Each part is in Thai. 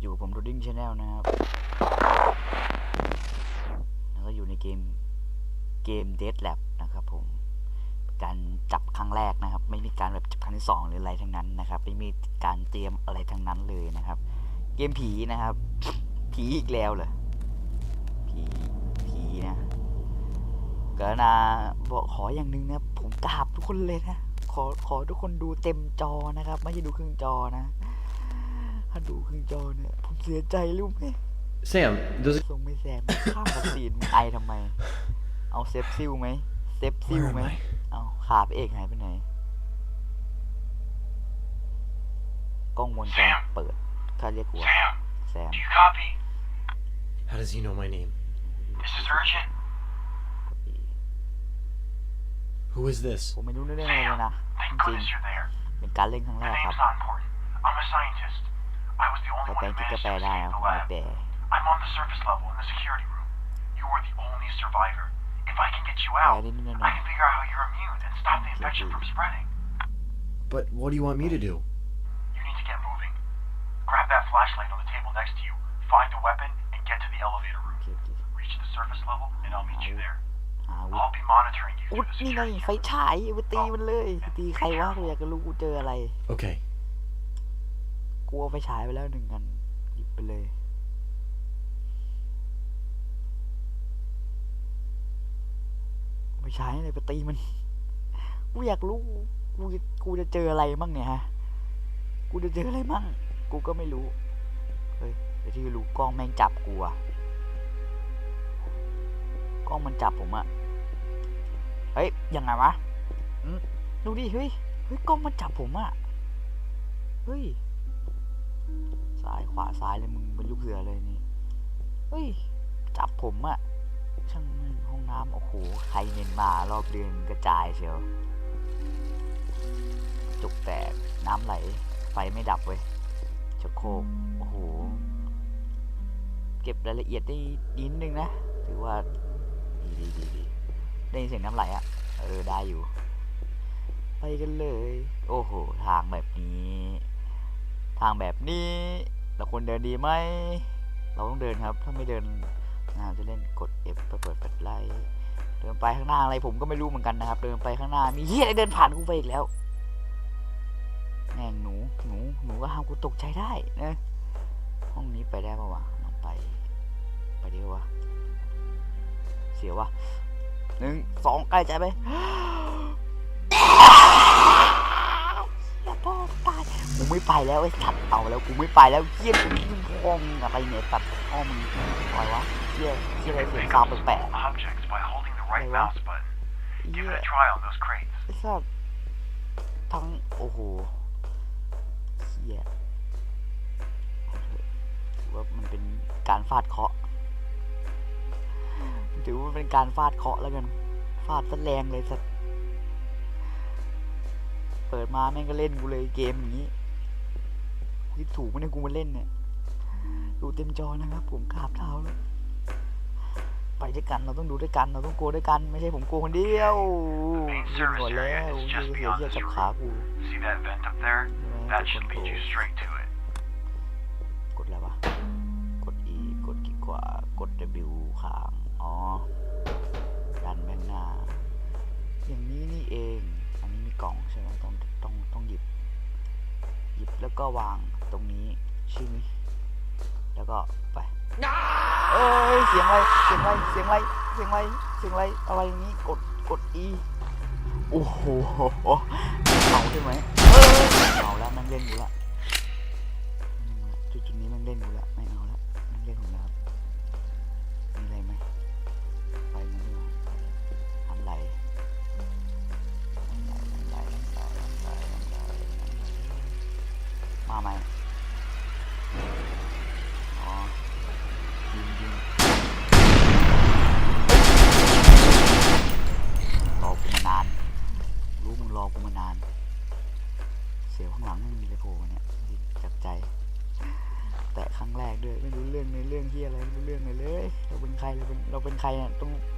อยู่กับผม r o d d i n g Channel นะครับ แล้วก็อยู่ในเกมเกม Dead Lab นะครับผม การจับครั้งแรกนะครับ ไม่มีการแบบจับครั้งที่สองหรืออะไรทั้งนั้นนะครับ ไม่มีการเตรียมอะไรทั้งนั้นเลยนะครับ เกมผีนะครับ ผีอีกแล้วเหรอ ผีผีนะกรุณาบอกขออย่างหนึ่งนะผมกราบทุกคนเลยนะขอขอทุกคนดูเต็มจอนะครับ ไม่ใช่ดูครึ่งจอนะ ถ้าดูครึ่งจอเนี่ยผมเสียใจรู้ไหม Sam, does it ทรงไม่แซมข้ามกับซีนมึงไอทำไม เอาเซฟซิลไหมเซฟซิล Where am ไหม I? เอาขาพระเอกหายไปไหน กล้องวงจร Sam เปิดข้าเรียกหัว Sam, แซม do you copy? How does he know my name? This is urgent. Who is this? ผมไม่รู้เรื่องอะไรเลยนะ Thank จริง goodness you're there. ๆเป็นการเล่นครั้ง The แรกครับ name's not important. I'm a scientist. I was the แต่ only แปล one ง who คิดก็ managed แปล to ได้ escape นะ the ไม่ lab. แปล I'm on the surface level in the security room. You are the only survivor. If I can get you แปล out, นิดนิดหน่ I อย can figure out how you're immune and stop the infection from spreading. But what do you want me to do? You need to get moving. Grab that flashlight on the table next to you. Find a weapon and get to the elevator โอ room. เคโอเค Reach the surface level and I'll meet you there. หาอาวุธ I'll be monitoring you อุ๊ด through the นี่ไง security ไฟ camera. ฉายไปตีมันเลยไปตีใครวะกูอยากจะรู้กูเจออะไร Okay. กลัวไฟฉายไปแล้วหนึ่งกันหยิบไปเลย ไฟฉายอะไรไปตีมัน กูอยากรู้ กูกูจะเจออะไรมั่งเนี่ยฮะ กูจะเจออะไรมั่ง กูก็ไม่รู้ เฮ้ยแต่ที่รู้กล้องแม่งจับกูอะกล้องมันจับผมอะเฮ้ย ยังไงวะดูดิ เฮ้ย เฮ้ย กล้องมันจับผมอะเฮ้ย ซ้ายขวาซ้ายเลยมึงเป็นลูกเสือเลยนี่เฮ้ย จับผมอะช่างแม่งห้องน้ำโอ้โหใครเมนมารอบเดือนกระจายเชียวจุกแตกน้ำไหล ไฟไม่ดับเว้ยชักโคกโอ้โห เก็บรายละเอียดได้ดีนิดนึงนะ ถือว่าดีดีดีดีได้ยินเสียงน้ำไหลอะเออได้อยู่ ไปกันเลย โอ้โห ทางแบบนี้ ทางแบบนี้ เราควรเดินดีไหม เราต้องเดินครับ ถ้าไม่เดินนะจะเล่นกด F ไปเปิดแฟลชไลท์เดินไปข้างหน้าอะไรผมก็ไม่รู้เหมือนกันนะครับ เดินไปข้างหน้ามีเฮียอะไรเดินผ่านกูไปอีกแล้วแม่งหนูหนูหนูก็ห้ามกูตกใจได้นะห้องนี้ไปได้ปะวะลองไป ไปดีวะเสียววะหนึ่งสองใกล้ใจไหมอย่าพ่อตาย กูไม่ไปแล้วไอ้สัตว์เอาแล้วกูไม่ไปแล้วเฮี้ยกูยิงพ่อมึงอะไรเนี่ยสัตว์พ่อมึงอะไรวะเฮี้ยเฮี้ยอะไรเสียง Pick ซาว up แปลก objects by holding the right Hey, what? mouse button. ๆ Give เฮี้ it ย a try on those crates. ไอ้สัตว์ทั้งโอ้โหเฮี้ยเอาเถอะถือว่ามันเป็นการฟาดเคราะห์ถือว่าเป็นการฟาดเคราะห์แล้วกันฟาดซะแรงเลยสัตว์เปิดมาแม่งก็เล่นกูเลยเกมอย่างนี้ คิดถูกไหมเนี่ยกูมาเล่นเนี่ยดูเต็มจอนะครับ ผมกราบเท้าแล้วไปด้วยกันเราต้องดูด้วยกันเราต้องโกลัวด้วยกัน ไม่ใช่ผมโกลัวคนเดียว Main ยิงหม service ดแล้ว area is ยิง just เสีย beyond เสีย this จับ room. ขากู See that vent up there? ใช่ไหม That ก should ด lead you straight to it. กดอะไรวะกด E กดคลิกขวากด W ค้างอ๋อดันแม่งหน้า อย่างนี้นี่เอง อันนี้มีกล่องใช่ไหมต้องต้องต้องหยิบห ยิบแล้วก็วางตรงนี้ใช่ไหมแล้วก็ไปเอ้ยเสียงอะไรเสียงอะไรเสียงอะไรเสียงอะไรเสียงอะไรอะไรอย่างนี้กดกด E โอ้โหเมาใช่ไหมเอ้ยเมาแล้วแมันเล่นอยู่ละ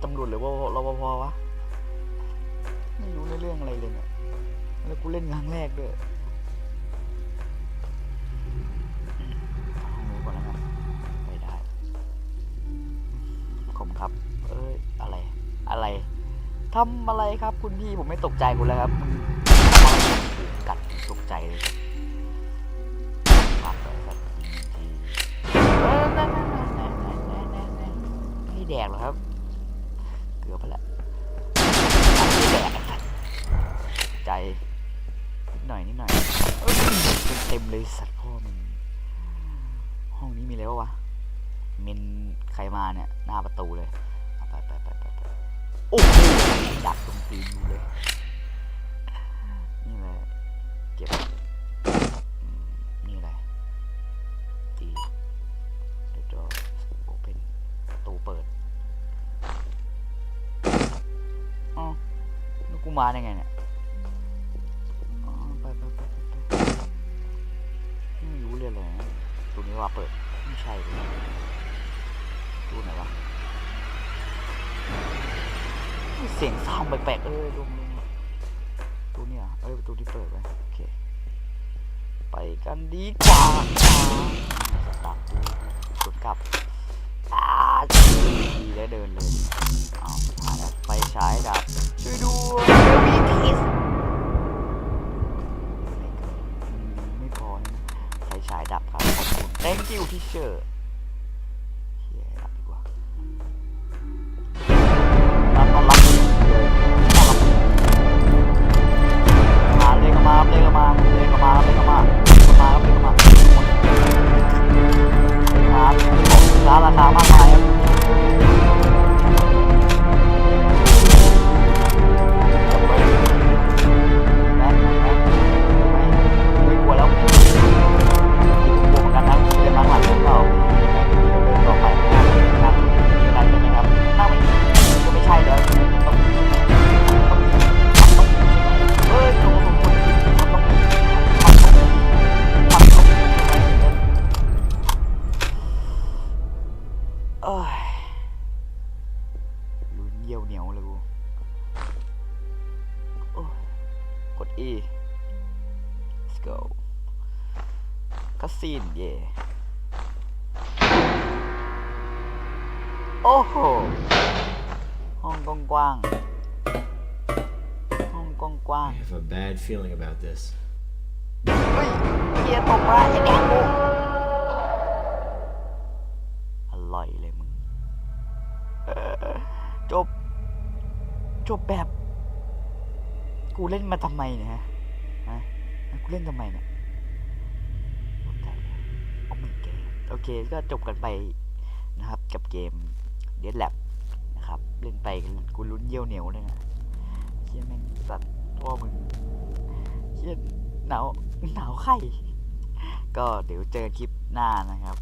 ตำรวจหรือว่ารปภวะ ไม่รู้ในเรื่องอะไรเลยเนี่ย แล้วกูเล่นครั้งแรกด้วยห้องนี้ก่อนแล้วกันไปได้ขมครับ เอ้ย อะไร อะไรทำอะไรครับคุณพี่ผมไม่ตกใจคุณแล้วครับกัดตกใจเลยไม่แดกหรอครับ ไปละไม่ให้แดกใจนิดหน่อยนิดหน่อยเต็มเลยสัตว์พ่อมึงห้องนี้มีอะไรวะวะเมนใครมาเนี่ย หน้าประตูเลยไปไปไปไปไปโอ้โหดักตรงตีนอยู่เลย มาได้ไงเนี่ยอ๋อไปไปไปไปไม่รู้เลยเลยตัวนี้ว่าเปิด ไม่ใช่เลยดูไหนวะเสียงซาวด์แปลกๆเออลงลงประตูเนี่ยเอ้ยประตูที่เปิดไว้โอเค ไปกันดีกว่าตาร์ทดูสวกลับอ่า ได้เดินเลยเอาผ่านไปฉายดับ ช่วยด้วยมีพีสไม่พอนะไฟฉายดับครับขอบคุณ thank you teacher ซีนเย่โอ้โห ห้องกว้างๆห้องกว้าง I have a bad feeling about this. ๆเฮ้ยเฮียตกมาไอ้แดงกูอร่อยเลยมึงเออจบ จบแบบ กูเล่นมาทำไมเนี่ยฮะฮะกูเล่นทำไมเนี่ย โอ้ไม่เกม โอเคก็จบกันไปนะครับกับเกมเดดแลบนะครับ เล่นไปกูลุ้นเยี่ยวเหนียวเลยนะเฮียแม่งสัตว์พ่อมึงเฮียหนาวหนาวไข้ก็เดี๋ยวเจอคลิปหน้านะครับ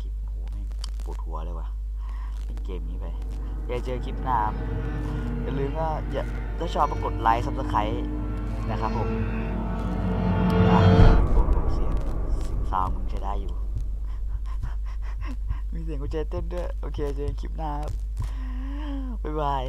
คลิปโหแม่งปวดหัวเลยวะเป็นเกมนี้ไปเดี๋ยวเจอคลิปหน้าอย่าลืมว่าอย่าถ้าชอบก็กดไลค์ซับสไครต์นะครับผม มีเสียงกูใจเต้นด้วย โอเคเจอกันคลิปหน้าครับบ๊ายบาย